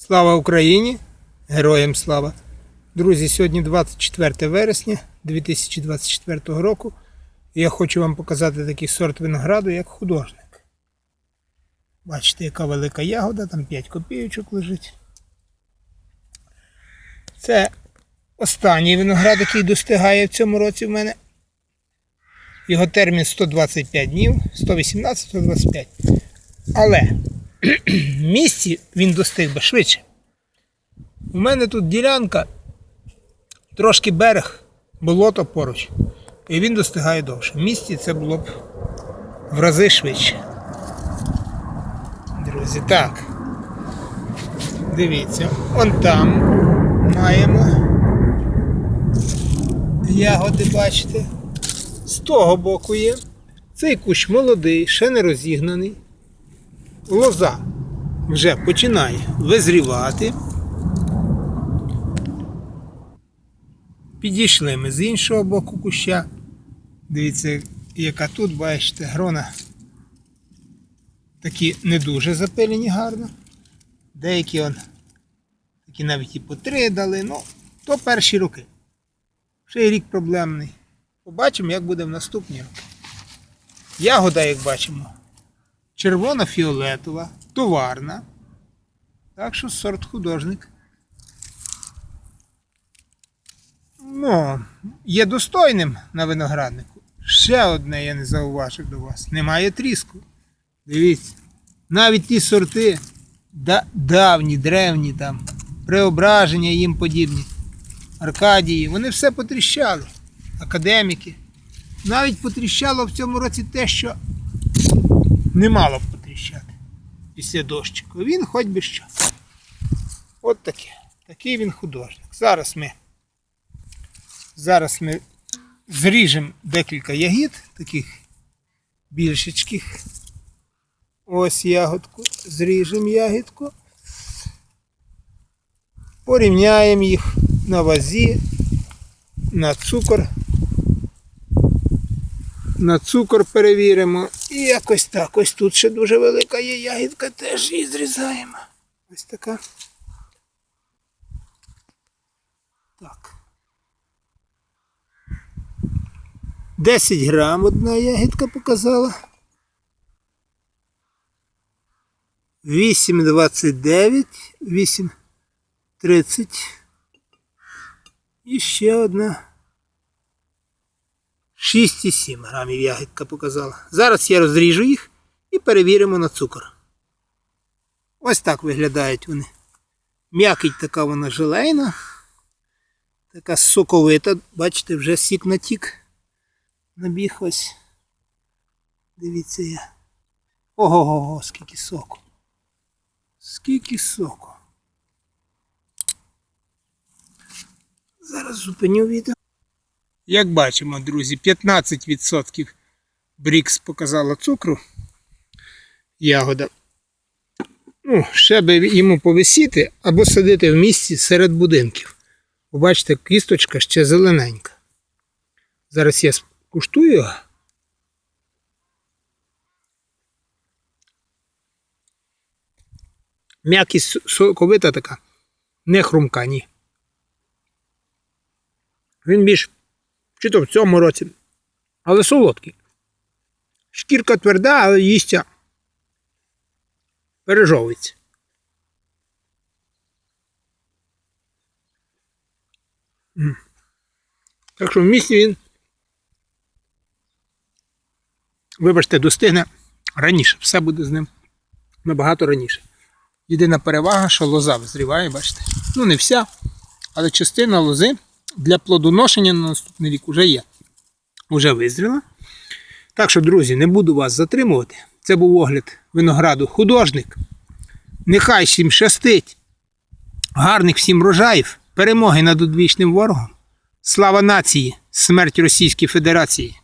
Слава Україні! Героям слава! Друзі, сьогодні 24 вересня 2024 року. І я хочу вам показати такий сорт винограду, як художник. Бачите, яка велика ягода, там 5 копійочок лежить. Це останній виноград, який достигає в цьому році в мене. Його термін 125 днів, 118-125. Але в місті він достиг би швидше. У мене тут ділянка, трошки берег, болото поруч. І він достигає довше. В місті це було б в рази швидше. Друзі, так. Дивіться, он там маємо ягоди, бачите. З того боку є. Цей кущ молодий, ще не розігнаний. Лоза вже починає визрівати. Підійшли ми з іншого боку куща. Дивіться, яка тут, бачите, грона такі не дуже запилені гарно. Деякі он, такі навіть і по три дали, ну, то перші роки. Ще й рік проблемний. Побачимо, як буде в наступні роки. Ягода, як бачимо, червона-фіолетова, товарна. Так що сорт художник. Ну, є достойним на винограднику. Ще одне я не зауважив до вас. Немає тріску. Дивіться. Навіть ті сорти да- давні, древні там, преображення їм подібні. Аркадії, вони все потріщали. Академіки. Навіть потріщало в цьому році те, що не мало б потріщати після дощику. Він хоч би що. От таке. Такий він художник. Зараз ми, зараз ми зріжемо декілька ягід, таких більшечких. Ось ягодку. Зріжемо ягідку. Порівняємо їх на вазі, на цукор. На цукор перевіримо. І якось так. Ось тут ще дуже велика є ягідка, теж її зрізаємо. Ось така. Так. 10 грам одна ягідка показала. 8,29, 8,30. І ще одна. 6,7 грамів ягідка показала. Зараз я розріжу їх і перевіримо на цукор. Ось так виглядають вони. М'якіть така вона желейна. Така соковита, бачите, вже сік натік. Набіг ось. Дивіться я. Ого-го, скільки соку. Скільки соку. Зараз зупиню відео. Як бачимо, друзі, 15% Брікс показала цукру. Ягода. Ну, ще би йому повисіти або садити в місці серед будинків. Побачите, кісточка ще зелененька. Зараз я скуштую. його. М'якість соковита така, не хрумка, ні. Він більш чи то в цьому році, але солодкий. Шкірка тверда, але їстя пережовується. Так що в місті він, вибачте, достигне раніше. Все буде з ним набагато раніше. Єдина перевага, що лоза визріває, бачите. Ну, не вся, але частина лози для плодоношення на наступний рік вже є. Уже визріла. Так що, друзі, не буду вас затримувати. Це був огляд винограду художник. Нехай всім щастить. Гарних всім рожаїв, перемоги над одвічним ворогом. Слава нації, смерть Російській Федерації.